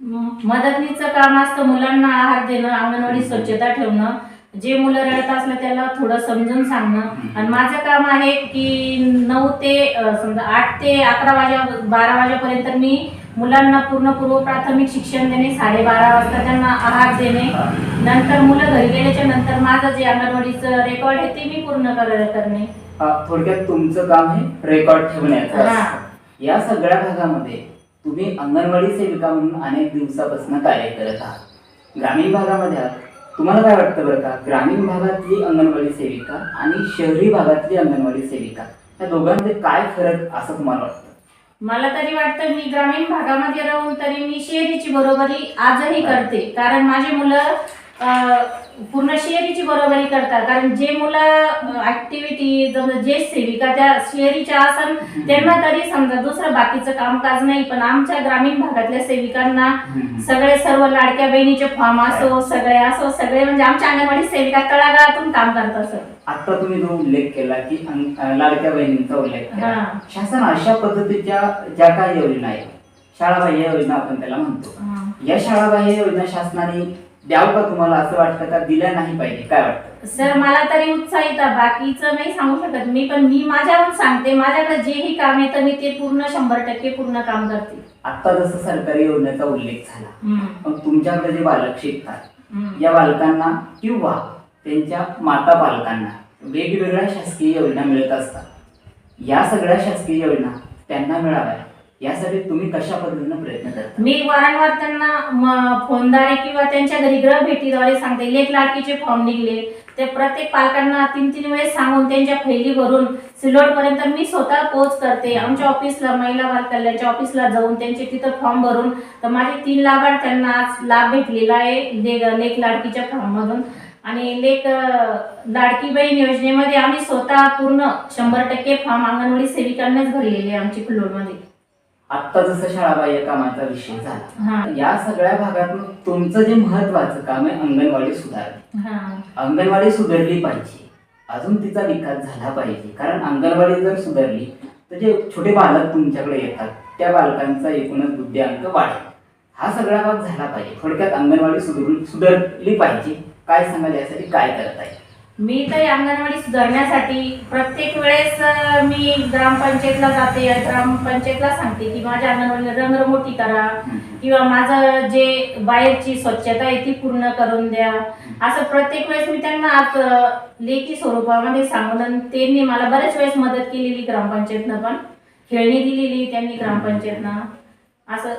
मदतनीचं काम असतं मुलांना आहार देणं अंगणवाडी स्वच्छता ठेवणं. जे मुलं रडत असलं त्याला थोडं समजून सांगणं. आणि माझं काम आहे की नऊ ते समजा आठ ते अकरा वाजा बारा वाजेपर्यंत मी मुलांना पूर्ण पूर्व प्राथमिक शिक्षण देणे साडेबारा वाजता त्यांना आहार देणे. नंतर मुलं घरी गेल्याच्यानंतर माझं जे अंगणवाडीचं रेकॉर्ड आहे ते मी पूर्ण कर- करणे. थोडक्यात तुमचं काम हे रेकॉर्ड ठेवण्याचं हा. या सगळ्या भागामध्ये तुम्ही अंगणवाडी सेविका म्हणून अनेक दिवसापासून कार्य करत आहात. ग्रामीण भागामध्ये तुम्हाला काय वाटतं बरं का? ग्रामीण भागातली अंगणवाडी सेविका आणि शहरी भागातली अंगणवाडी सेविका या दोघांमध्ये काय फरक असं तुम्हाला वाटतं? मला तरी वाटतं मी ग्रामीण भागामध्ये राहून तरी मी शहरीची बरोबरी आजही करते. कारण माझी मुलं पूर्ण शहरीची बरोबरी करतात. कारण जे मुलं ऍक्टिव्हिटी जे सेविका त्या शहरीच्या असन त्यांना तरी समजा दुसरं बाकीचं कामकाज नाही पण आमच्या ग्रामीण भागातल्या सेविकांना. सगळे सर्व लाडक्या बहिणीचे फॉर्म असो सगळे असो सगळे म्हणजे आमच्या अंगणवाडी सेविका तळागाळातून काम करत असत आता तुम्ही जो उल्लेख केला की लाडक्या बहिणींचा उल्लेख हा. शासन अशा पद्धतीच्या ज्या काही योजना आहेत शाळाबाह्य योजना आपण त्याला म्हणतो. या शाळाबाह्य योजना शासनाने द्याव का तुम्हाला असं वाटतं का? दिल्या नाही पाहिजे. काय वाटतं? सर मला तरी उत्साहित आहे. बाकीचं नाही सांगू शकत मी पण मी माझ्याहून सांगते. माझ्याकडे जेही काम येतं मी ते पूर्ण शंभर टक्के पूर्ण काम करते. आता जसं सरकारी योजनेचा उल्लेख झाला पण तुमच्याकडे जे बालक शिकतात हम्म. या बालकांना किंवा त्यांच्या माता पालकांना वेगवेगळ्या शासकीय योजना मिळत असतात. या सगळ्या शासकीय योजना त्यांना मिळाव्या यासाठी तुम्ही कशा पद्धतीनं प्रयत्न करता? मी वारंवार त्यांना फोनद्वारे किंवा त्यांच्या घरी ग्रह भेटीद्वारे सांगते. लेख लाडकीचे फॉर्म निघले. ते प्रत्येक पालकांना तीन तीन वेळेस सांगून त्यांच्या फैली भरून पर्यंत मी स्वतः पोच करते. आमच्या ऑफिसला महिला बाल कल्याणच्या ऑफिसला जाऊन त्यांचे तिथं फॉर्म भरून तर माझे तीन लाभार्थ्यांना आज लाभ भेटलेला आहे ले- लेख लाडकीच्या फॉर्म मधून. आणि लेख लाडकी बहीण योजनेमध्ये आम्ही स्वतः पूर्ण शंभर टक्के फॉर्म अंगणवाडी सेविकांनाच भरलेले आहे आमची मध्ये आत्ता जसं शाळाबाह्य कामाचा विषय झाला या सगळ्या भागातून तुमचं जे महत्वाचं काम आहे अंगणवाडी सुधारणे. हा. अंगणवाडी सुधारली पाहिजे. अजून तिचा विकास झाला पाहिजे. कारण अंगणवाडी जर सुधारली तर जे छोटे बालक तुमच्याकडे येतात त्या बालकांचा एकूणच बुद्ध्यांक वाढेल. हा सगळा भाग झाला पाहिजे. थोडक्यात अंगणवाडी सुधारून सुधारली पाहिजे. काय सांगाल यासाठी काय करताय मी तर अंगणवाडी सुधारण्यासाठी प्रत्येक वेळेस मी ग्रामपंचायतला जाते ग्रामपंचायतला सांगते की माझ्या अंगणवाडीला रंगरंगोटी करा किंवा माझं जे बाहेरची स्वच्छता आहे ती पूर्ण करून द्या. असं प्रत्येक वेळेस मी त्यांना आज लेखी स्वरूपामध्ये सांगून त्यांनी मला बऱ्याच वेळेस मदत केलेली ग्रामपंचायतनं पण. खेळणी दिलेली त्यांनी ग्रामपंचायतनं. असं